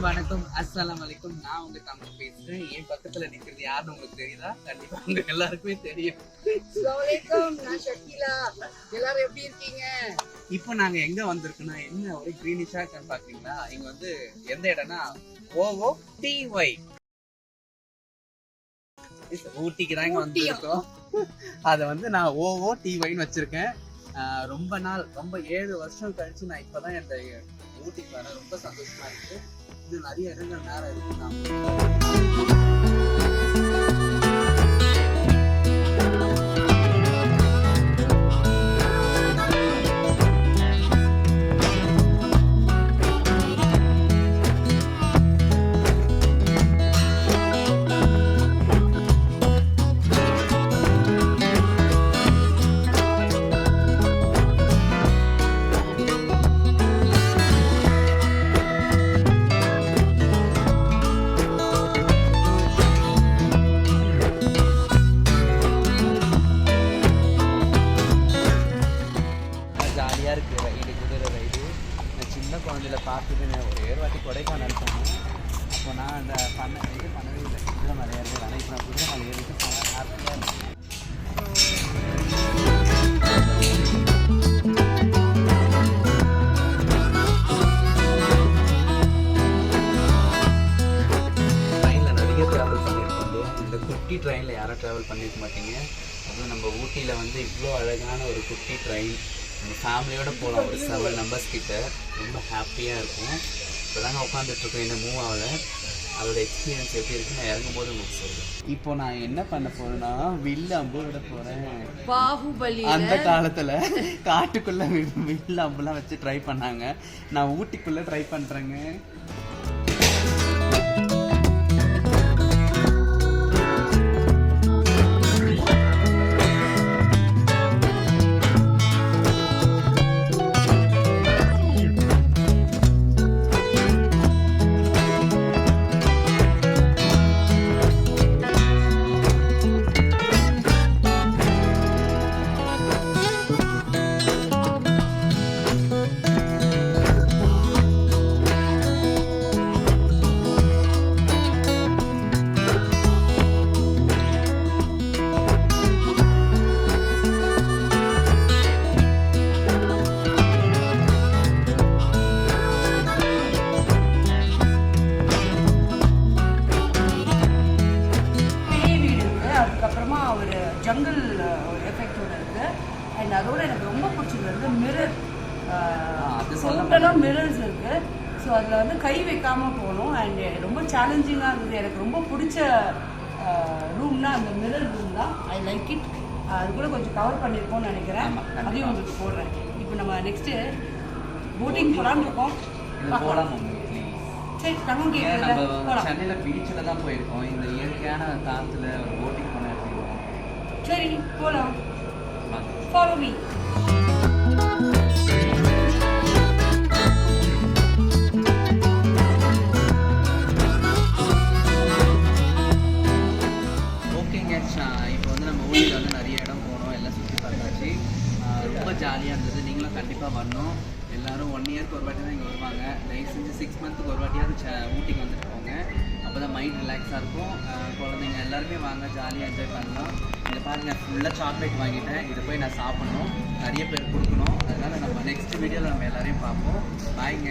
அஸ்ஸலாமு அலைக்கும். நான் உங்க தமிழ் பேசுறேன். என் பக்கத்துல நிக்கிறது யாருன்னு உங்களுக்கு தெரியுதா? கண்டிப்பா உங்க எல்லாருக்குமே தெரியும். நான் ஷக்கீலா. எல்லாரும் எப்படி இருக்கீங்க? இப்போ நாங்க எங்க வந்திருக்கோம்னா என்ன ஒரு கிரீனிஷா இருக்கான்னு பாத்தீங்களா? இங்க வந்து எந்த இடம்னா ஓஓ டிஒய் ஊட்டிக்கு தான் இங்க வந்திருக்கோம். அதை வந்து நான் ஓஓ டிஒய்னு வச்சிருக்கேன். ரொம்ப நாள் ரொம்ப ஏழு வருஷம் கழிச்சு நான் இப்பதான் இந்த ஊட்டிக்கு வர ரொம்ப சந்தோஷமா இருக்கு. இது நிறைய இடங்கள் நேரம் இருக்கு. நான் சின்ன பார்த்துட்டு நான் வாட்டி கொடைக்கானல் போனேன். அப்போ நான் அந்த பண்ண இது பண்ணவே இல்லை. குதிரை மலை ஏறது ஆனால் இப்போ நான் குதிரை மலை ஏறிட்டு போனேன் ஹாப்பியாக இருந்தேன் ட்ரெயினில் ட்ராவல் பண்ணியிருக்கோம் இந்த குட்டி ட்ரெயினில் யாரும் ட்ராவல் பண்ணியிருக்க மாட்டீங்க. அதுவும் நம்ம ஊட்டியில் வந்து இவ்வளோ அழகான ஒரு குட்டி ட்ரெயின். நம்ம ஃபேமிலியோட போகலாம் ஒரு செவன் மெம்பர்ஸ் கிட்ட ரொம்ப ஹாப்பியாக இருக்கும். இப்போ தாங்க உட்காந்துட்ருக்கோம் என்ன மூவ் ஆகல அதோட எக்ஸ்பீரியன்ஸ் எப்படி இருக்குன்னு நான் இறங்கும் போது உங்களுக்கு சொல்லுவேன் இப்போ நான் என்ன பண்ண போறேன்னா வில்லு அம்பு விட போகிறேன் பாகுபலி அந்த காலத்துல காட்டுக்குள்ள வி- வில் அம்புலாம் வச்சு ட்ரை பண்ணாங்க. நான் ஊட்டிக்குள்ள ட்ரை பண்றேங்க. ஜங்கிள் ஒரு எஃபெக்டோட இருக்கு. அண்ட் அதோட எனக்கு ரொம்ப பிடிச்சது வந்து மிரர் டோட்டலாக மிரர்ஸ் இருக்கு. ஸோ அதில் வந்து கை வைக்காம போகணும். அண்ட் ரொம்ப சேலஞ்சிங்காக இருந்தது. எனக்கு ரொம்ப பிடிச்ச ரூம்னா அந்த மிரர் ரூம் தான். ஐ லைக் இட் அது கூட கொஞ்சம் கவர் பண்ணியிருக்கோம்னு நினைக்கிறேன். அதையும் உங்களுக்கு போடுறேன். இப்போ நம்ம நெக்ஸ்ட்டு போட்டிங் போகலான்னு இருக்கோம். ப்ளீஸ் சரி தங்கம் போகலாம் சென்னையில பீச்சில் தான் போயிருக்கோம். இந்த இயற்கையான காத்துல ஒரு போட்டிங் பண்ண? சரி போகலாம் ஃபாலோ மீ ஓகேங்க இப்போ வந்து நம்ம வந்து நிறைய இடம் எல்லாம் சுற்றி ரொம்ப ஜாலியாக இருந்தது. நீங்களும் கண்டிப்பாக வரணும். எல்லாரும் ஒன் இயர்க்கு ஒரு வாட்டி தான் இங்கே வருவாங்க. தயவு செஞ்சு சிக்ஸ் மந்த்துக்கு ஒரு வாட்டியாவது ஊட்டிக்கு வந்துட்டு போங்க. அப்போ தான் மைண்ட் ரிலாக்ஸாக இருக்கும். குழந்தைங்க எல்லாருமே வாங்க ஜாலியாக என்ஜாய் பண்ணலாம். இதை பாருங்கள் ஃபுல்லாக சாக்லேட் வாங்கிட்டேன். இதை போய் நான் சாப்பிட்ணும். நிறைய பேர் கொடுக்கணும். அதனால் நம்ம நெக்ஸ்ட் வீடியோவில் நம்ம எல்லாரையும் பார்ப்போம். பாய்ங்க